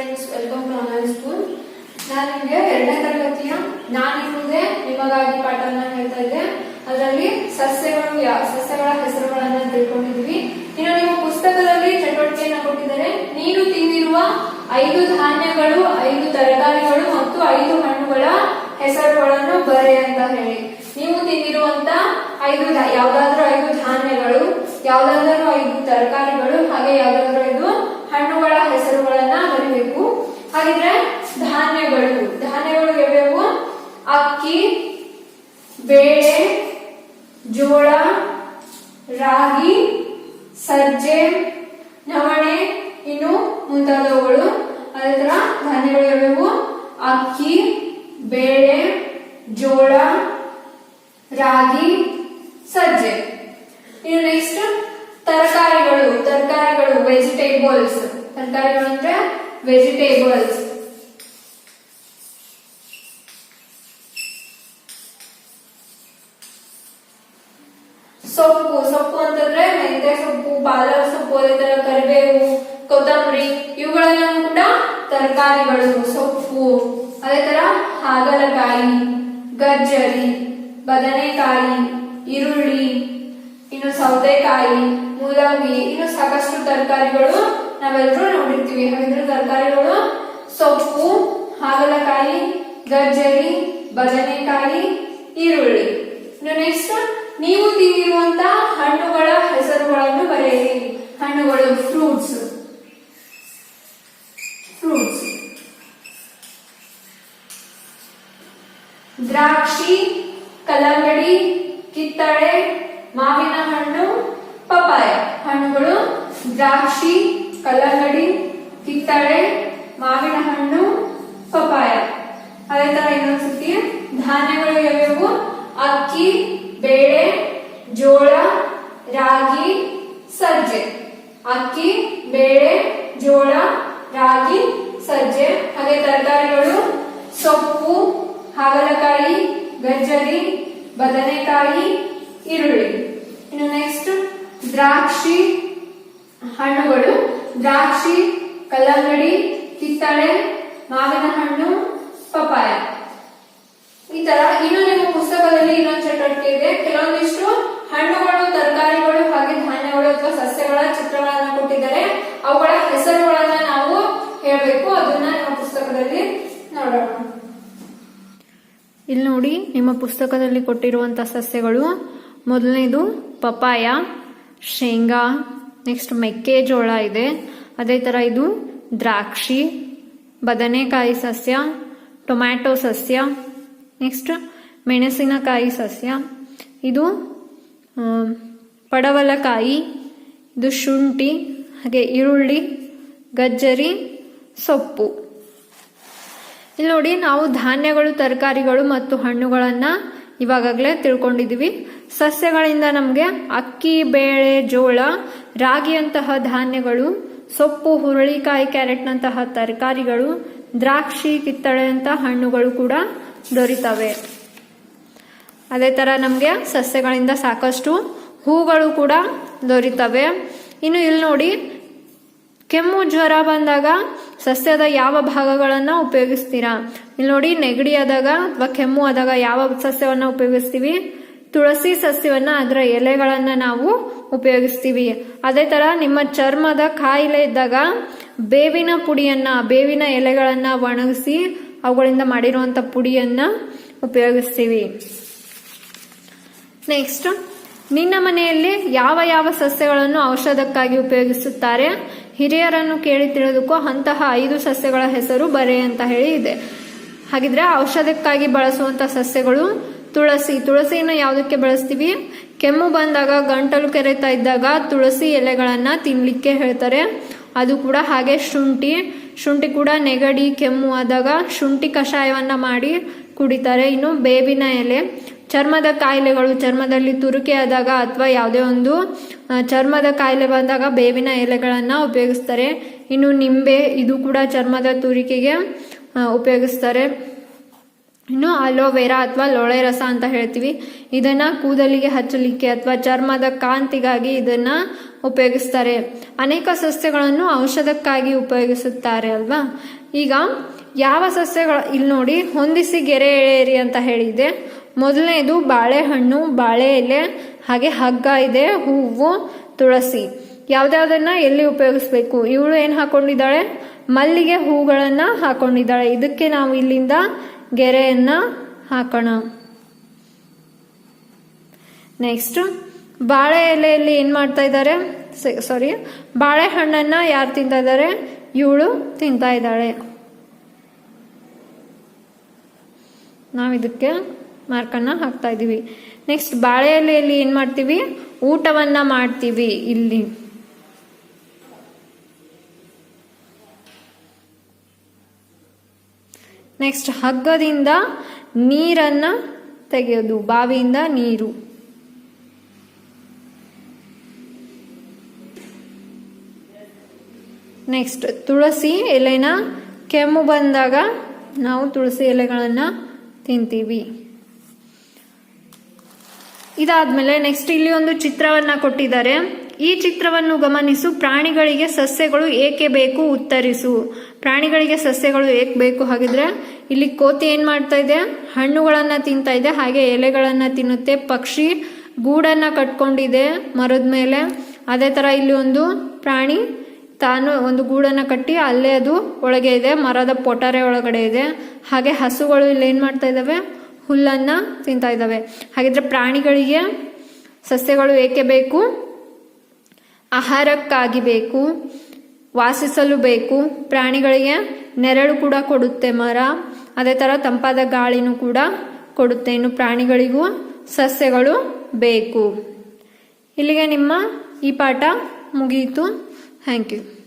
Friends welcome to online school ನಾನು ನಿಮಗೆ ಎರಡನೇ ತರಗತಿಯ ನಾನಿರುವುದೇ ನಿಮಗಾಗಿ ಪಾಠವನ್ನ ಹೇಳ್ತಾ ಇದ್ದೆ. ಅದರಲ್ಲಿ ಸಸ್ಯಗಳು ಯಾವ ಸಸ್ಯಗಳ ಹೆಸರುಗಳನ್ನ ತಿಳ್ಕೊಂಡಿದ್ವಿ. ಇನ್ನು ನಿಮ್ಮ ಪುಸ್ತಕದಲ್ಲಿ ಚಟುವಟಿಕೆಯನ್ನ ಕೊಟ್ಟಿದ್ದಾರೆ. ನೀನು ತಿಂದಿರುವ ಐದು ಧಾನ್ಯಗಳು, ಐದು ತರಕಾರಿಗಳು ಮತ್ತು ಐದು ಹಣ್ಣುಗಳ ಹೆಸರುಗಳನ್ನು ಬರೆ ಅಂತ ಹೇಳಿ. ನೀವು ತಿಂದಿರುವಂತ ಐದು ಯಾವ್ದಾದ್ರು ಐದು ಧಾನ್ಯಗಳು, ಯಾವ್ದಾದ್ರು ಐದು ತರಕಾರಿಗಳು, ಹಾಗೆ ಯಾವ್ದಾದ್ರು ಐದು ಹಣ್ಣುಗಳ ಹೆಸರುಗಳನ್ನ ಬರೀಬೇಕು ಹಾಗಿದ್ರೆ ಧಾನ್ಯಗಳು ಧಾನ್ಯಗಳು ಯಾವ್ಯಾವು? ಅಕ್ಕಿ, ಬೇಳೆ, ಜೋಳ, ರಾಗಿ, ಸಜ್ಜೆ, ನವಣೆ, ಇನ್ನು ಮುಂತಾದವುಗಳು. ಅದರ ಧಾನ್ಯಗಳು ಯಾವ್ಯಾವು? ಅಕ್ಕಿ, ಬೇಳೆ, ಜೋಳ, ರಾಗಿ, ಸಜ್ಜೆ. ಇನ್ನು ನೆಕ್ಸ್ಟ್ ತರಕಾರಿಗಳು ತರಕಾರಿಗಳು ವೆಜಿಟೇಬಲ್ಸ್ ತರಕಾರಿಗಳು ಅಂದ್ರೆ ಸೊಪ್ಪು ಸೊಪ್ಪು ಅಂತಂದ್ರೆ ಮೆಂತ್ಯ ಸೊಪ್ಪು ಪಾಲಕ್ ಸೊಪ್ಪು, ಅದೇ ತರ ಕರಿಬೇವು, ಕೊತ್ತಂಬರಿ ಇವುಗಳೆಲ್ಲ ಕೂಡ ತರಕಾರಿಗಳು, ಸೊಪ್ಪು, ಅದೇ ತರ ಹಾಗಲಕಾಯಿ, ಗಜ್ಜರಿ, ಬದನೆಕಾಯಿ, ಈರುಳ್ಳಿ, ಇನ್ನು ಸೌತೆಕಾಯಿ, ಮೂಲಂಗಿ, ಇನ್ನು ಸಾಕಷ್ಟು ತರಕಾರಿಗಳು ನಾವೆಲ್ಲರೂ ನೋಡಿರ್ತೀವಿ. ಹಾಗಿದ್ರೆ ತರಕಾರಿಗಳು ಸೊಪ್ಪು, ಹಾಗಲಕಾಯಿ ಗಜ್ಜರಿ ಬದನೆಕಾಯಿ, ಈರುಳ್ಳಿ. ನೆಕ್ಸ್ಟ್ ನೀವು ತಿಂದಿರುವಂತ ಹಣ್ಣುಗಳ ಹೆಸರುಗಳನ್ನು ಬರೆಯಿರಿ. ಹಣ್ಣುಗಳು ಫ್ರೂಟ್ಸ್ ಫ್ರೂಟ್ಸ್ ದ್ರಾಕ್ಷಿ, ಕಲ್ಲಂಗಡಿ, ಕಿತ್ತಳೆ, ಮಾವಿನ ಹಣ್ಣು ಪಪಾಯ ಹಣ್ಣುಗಳು ದ್ರಾಕ್ಷಿ ಕಲ್ಲಂಗಡಿ, ಕಿತ್ತಳೆ ಮಾವಿನ ಹಣ್ಣು ಪಪಾಯ ಅದೇ ತರ ಇನ್ನೊಂದ್ಸತಿ ಧಾನ್ಯಗಳು ಯಾವ್ಯಾವು? ಅಕ್ಕಿ, ಬೇಳೆ, ಜೋಳ, ರಾಗಿ, ಸಜ್ಜೆ. ಅಕ್ಕಿ, ಬೇಳೆ, ಜೋಳ, ರಾಗಿ, ಸಜ್ಜೆ. ಹಾಗೆ ತರಕಾರಿಗಳು ಸೊಪ್ಪು, ಹಾಗಲಕಾಯಿ, ಗಜ್ಜರಿ, ಬದನೆಕಾಯಿ, ಈರುಳ್ಳಿ. ಇನ್ನು ನೆಕ್ಸ್ಟ್ ದ್ರಾಕ್ಷಿ ಹಣ್ಣುಗಳು. ದ್ರಾಕ್ಷಿ, ಕಲ್ಲಂಗಡಿ, ಕಿತ್ತಳೆ ಮಾವಿನ ಹಣ್ಣು ಪಪಾಯ ಈ ತರ ಇನ್ನು ನಿಮ್ಮ ಪುಸ್ತಕದಲ್ಲಿ ಇನ್ನೊಂದು ಚಟುವಟಿಕೆ ಇದೆ. ಕೆಲವೊಂದಿಷ್ಟು ಹಣ್ಣುಗಳು, ತರಕಾರಿಗಳು ಹಾಗೆ ಧಾನ್ಯಗಳು ಅಥವಾ ಸಸ್ಯಗಳ ಚಿತ್ರಗಳನ್ನ ಕೊಟ್ಟಿದ್ದಾರೆ. ಅವುಗಳ ಹೆಸರುಗಳನ್ನ ನಾವು ಹೇಳಬೇಕು. ಅದನ್ನ ನಿಮ್ಮ ಪುಸ್ತಕದಲ್ಲಿ ನೋಡೋಣ. ಇಲ್ಲಿ ನೋಡಿ, ನಿಮ್ಮ ಪುಸ್ತಕದಲ್ಲಿ ಕೊಟ್ಟಿರುವಂತಹ ಸಸ್ಯಗಳು. ಮೊದಲನೇದು ಪಪಾಯ ಶೇಂಗಾ ನೆಕ್ಸ್ಟ್ ಮೆಕ್ಕೆಜೋಳ ಇದೆ. ಅದೇ ಥರ ಇದು ದ್ರಾಕ್ಷಿ, ಬದನೆಕಾಯಿ ಸಸ್ಯ, ಟೊಮ್ಯಾಟೊ ಸಸ್ಯ. ನೆಕ್ಸ್ಟ್ ಮೆಣಸಿನಕಾಯಿ ಸಸ್ಯ. ಇದು ಪಡವಲಕಾಯಿ, ಇದು ಶುಂಠಿ, ಹಾಗೆ ಈರುಳ್ಳಿ, ಗಜ್ಜರಿ, ಸೊಪ್ಪು. ಇಲ್ಲಿ ನೋಡಿ, ನಾವು ಧಾನ್ಯಗಳು, ತರಕಾರಿಗಳು ಮತ್ತು ಹಣ್ಣುಗಳನ್ನು ಇವಾಗಲೇ ತಿಳ್ಕೊಂಡಿದ್ದೀವಿ ಸಸ್ಯಗಳಿಂದ ನಮಗೆ ಅಕ್ಕಿ, ಬೇಳೆ, ಜೋಳ ರಾಗಿಯಂತಹ ಧಾನ್ಯಗಳು, ಸೊಪ್ಪು, ಹುರುಳಿಕಾಯಿ, ಕ್ಯಾರೆಟ್ನಂತಹ ತರಕಾರಿಗಳು, ದ್ರಾಕ್ಷಿ, ಕಿತ್ತಳೆಯಂತಹ ಹಣ್ಣುಗಳು ಕೂಡ ದೊರೀತವೆ. ಅದೇ ತರ ನಮಗೆ ಸಸ್ಯಗಳಿಂದ ಸಾಕಷ್ಟು ಹೂಗಳು ಕೂಡ ದೊರೀತವೆ. ಇನ್ನು ಇಲ್ಲಿ ನೋಡಿ, ಕೆಮ್ಮು ಜ್ವರ ಬಂದಾಗ ಸಸ್ಯದ ಯಾವ ಭಾಗಗಳನ್ನು ಉಪಯೋಗಿಸ್ತೀರಾ? ಇಲ್ಲಿ ನೋಡಿ, ನೆಗಡಿ ಆದಾಗ ಅಥವಾ ಕೆಮ್ಮು ಆದಾಗ ಯಾವ ಸಸ್ಯವನ್ನ ಉಪಯೋಗಿಸ್ತೀವಿ? ತುಳಸಿ ಸಸ್ಯವನ್ನ ಅದರ ಎಲೆಗಳನ್ನ ನಾವು ಉಪಯೋಗಿಸ್ತೀವಿ. ಅದೇ ತರ ನಿಮ್ಮ ಚರ್ಮದ ಕಾಯಿಲೆ ಇದ್ದಾಗ ಬೇವಿನ ಪುಡಿಯನ್ನ, ಬೇವಿನ ಎಲೆಗಳನ್ನ ಒಣಗಿಸಿ ಅವುಗಳಿಂದ ಮಾಡಿರುವಂತ ಪುಡಿಯನ್ನ ಉಪಯೋಗಿಸ್ತೀವಿ. ನೆಕ್ಸ್ಟ್ ನಿನ್ನ ಮನೆಯಲ್ಲಿ ಯಾವ ಯಾವ ಸಸ್ಯಗಳನ್ನು ಔಷಧಕ್ಕಾಗಿ ಉಪಯೋಗಿಸುತ್ತಾರೆ? ಹಿರಿಯರನ್ನು ಕೇಳಿ ತಿಳಿದುಕೋ, ಅಂತಹ ಐದು ಸಸ್ಯಗಳ ಹೆಸರು ಬರೆ ಅಂತ ಹೇಳಿ ಇದೆ. ಹಾಗಿದ್ರೆ ಔಷಧಕ್ಕಾಗಿ ಬಳಸುವಂತ ಸಸ್ಯಗಳು ತುಳಸಿ. ತುಳಸಿಯನ್ನು ಯಾವುದಕ್ಕೆ ಬಳಸ್ತೀವಿ? ಕೆಮ್ಮು ಬಂದಾಗ, ಗಂಟಲು ಕೆರೆತಾ ಇದ್ದಾಗ ತುಳಸಿ ಎಲೆಗಳನ್ನು ತಿನ್ನಲಿಕ್ಕೆ ಹೇಳ್ತಾರೆ. ಅದು ಕೂಡ ಹಾಗೆ ಶುಂಠಿ. ಶುಂಠಿ ಕೂಡ ನೆಗಡಿ, ಕೆಮ್ಮು ಆದಾಗ ಶುಂಠಿ ಕಷಾಯವನ್ನ ಮಾಡಿ ಕುಡಿತಾರೆ. ಇನ್ನು ಬೇವಿನ ಎಲೆ. ಚರ್ಮದ ಕಾಯಿಲೆಗಳು, ಚರ್ಮದಲ್ಲಿ ತುರುಕೆ ಆದಾಗ ಅಥವಾ ಯಾವುದೇ ಒಂದು ಚರ್ಮದ ಕಾಯಿಲೆ ಬಂದಾಗ ಬೇವಿನ ಎಲೆಗಳನ್ನು ಉಪಯೋಗಿಸ್ತಾರೆ. ಇನ್ನು ನಿಂಬೆ, ಇದು ಕೂಡ ಚರ್ಮದ ತುರಿಕೆಗೆ ಉಪಯೋಗಿಸ್ತಾರೆ. ಇನ್ನು ಅಲೋವೆರಾ ಅಥವಾ ಲೋಳೆ ರಸ ಅಂತ ಹೇಳ್ತೀವಿ. ಇದನ್ನ ಕೂದಲಿಗೆ ಹಚ್ಚಲಿಕ್ಕೆ ಅಥವಾ ಚರ್ಮದ ಕಾಂತಿಗಾಗಿ ಇದನ್ನ ಉಪಯೋಗಿಸ್ತಾರೆ. ಅನೇಕ ಸಸ್ಯಗಳನ್ನು ಔಷಧಕ್ಕಾಗಿ ಉಪಯೋಗಿಸುತ್ತಾರೆ ಅಲ್ವಾ? ಈಗ ಯಾವ ಸಸ್ಯಗಳು ಇಲ್ಲಿ ನೋಡಿ, ಹೊಂದಿಸಿ ಗೆರೆ ಎಳೆಯಿರಿ ಅಂತ ಹೇಳಿದೆ. ಮೊದಲನೇದು ಬಾಳೆಹಣ್ಣು, ಬಾಳೆ ಎಲೆ, ಹಾಗೆ ಹಗ್ಗ ಇದೆ, ಹೂವು, ತುಳಸಿ. ಯಾವ್ದಾವ್ದನ್ನ ಎಲ್ಲಿ ಉಪಯೋಗಿಸ್ಬೇಕು? ಇವಳು ಏನು ಹಾಕೊಂಡಿದ್ದಾಳೆ? ಮಲ್ಲಿಗೆ ಹೂಗಳನ್ನು ಹಾಕೊಂಡಿದ್ದಾಳೆ. ಇದಕ್ಕೆ ನಾವು ಇಲ್ಲಿಂದ ಗೆರೆಯನ್ನ ಹಾಕೋಣ. ನೆಕ್ಸ್ಟ್ ಬಾಳೆ ಎಲೆಯಲ್ಲಿ ಏನು ಮಾಡ್ತಾ ಇದ್ದಾರೆ? ಸಾರಿ ಬಾಳೆಹಣ್ಣನ್ನು ಯಾರು ತಿಂತಾ ಇದ್ದಾರೆ? ಇವಳು ತಿಂತಾ ಇದ್ದಾಳೆ. ನಾವು ಇದಕ್ಕೆ ಮಾರ್ಕನ್ನ ಹಾಕ್ತಾ ಇದ್ದೀವಿ ನೆಕ್ಸ್ಟ್ ಬಾಳೆ ಎಲೆಯಲ್ಲಿ ಏನು ಮಾಡ್ತೀವಿ? ಊಟವನ್ನ ಮಾಡ್ತೀವಿ ಇಲ್ಲಿ. ನೆಕ್ಸ್ಟ್ ಹಗ್ಗದಿಂದ ನೀರನ್ನ ತೆಗೆಯೋದು ಬಾವಿಯಿಂದ ನೀರು. ನೆಕ್ಸ್ಟ್ ತುಳಸಿ ಎಲೆನ ಕೆಮ್ಮು ಬಂದಾಗ ನಾವು ತುಳಸಿ ಎಲೆಗಳನ್ನು ತಿಂತೀವಿ. ಇದಾದ್ಮೇಲೆ ನೆಕ್ಸ್ಟ್ ಇಲ್ಲಿ ಒಂದು ಚಿತ್ರವನ್ನು ಕೊಟ್ಟಿದ್ದಾರೆ. ಈ ಚಿತ್ರವನ್ನು ಗಮನಿಸು, ಪ್ರಾಣಿಗಳಿಗೆ ಸಸ್ಯಗಳು ಏಕೆ ಬೇಕು ಉತ್ತರಿಸು. ಪ್ರಾಣಿಗಳಿಗೆ ಸಸ್ಯಗಳು ಏಕೆ ಬೇಕು ಹಾಗಿದ್ರೆ ಇಲ್ಲಿ ಕೋತಿ ಏನು ಮಾಡ್ತಾ ಇದೆ? ಹಣ್ಣುಗಳನ್ನು ತಿಂತಾ ಇದೆ. ಹಾಗೆ ಎಲೆಗಳನ್ನು ತಿನ್ನುತ್ತೆ. ಪಕ್ಷಿ ಗೂಡನ್ನ ಕಟ್ಕೊಂಡಿದೆ ಮರದ ಮೇಲೆ. ಅದೇ ತರ ಇಲ್ಲಿ ಒಂದು ಪ್ರಾಣಿ ತಾನು ಒಂದು ಗೂಡನ್ನ ಕಟ್ಟಿ ಅಲ್ಲೇ ಅದು ಒಳಗೆ ಇದೆ. ಮರದ ಪೊಟರೆ ಒಳಗಡೆ ಇದೆ. ಹಾಗೆ ಹಸುಗಳು ಇಲ್ಲಿ ಏನು ಮಾಡ್ತಾ ಇದ್ದಾವೆ ಹುಲ್ಲನ್ನ ತಿಂತಾ ಇದ್ದಾವೆ ಹಾಗಿದ್ರೆ ಪ್ರಾಣಿಗಳಿಗೆ ಸಸ್ಯಗಳು ಏಕೆ ಬೇಕು? ಆಹಾರಕ್ಕಾಗಿ ಬೇಕು. ವಾಸಿಸಲು ಬೇಕು. ಪ್ರಾಣಿಗಳಿಗೆ ನೆರಳು ಕೂಡ ಕೊಡುತ್ತೆ ಮರ. ಅದೇ ಥರ ತಂಪಾದ ಗಾಳಿನೂ ಕೂಡ ಕೊಡುತ್ತೆ. ಇನ್ನು ಪ್ರಾಣಿಗಳಿಗೂ ಸಸ್ಯಗಳು ಬೇಕು. ಇಲ್ಲಿಗೆ ನಿಮ್ಮ ಈ ಪಾಠ ಮುಗಿಯಿತು ಥ್ಯಾಂಕ್ ಯು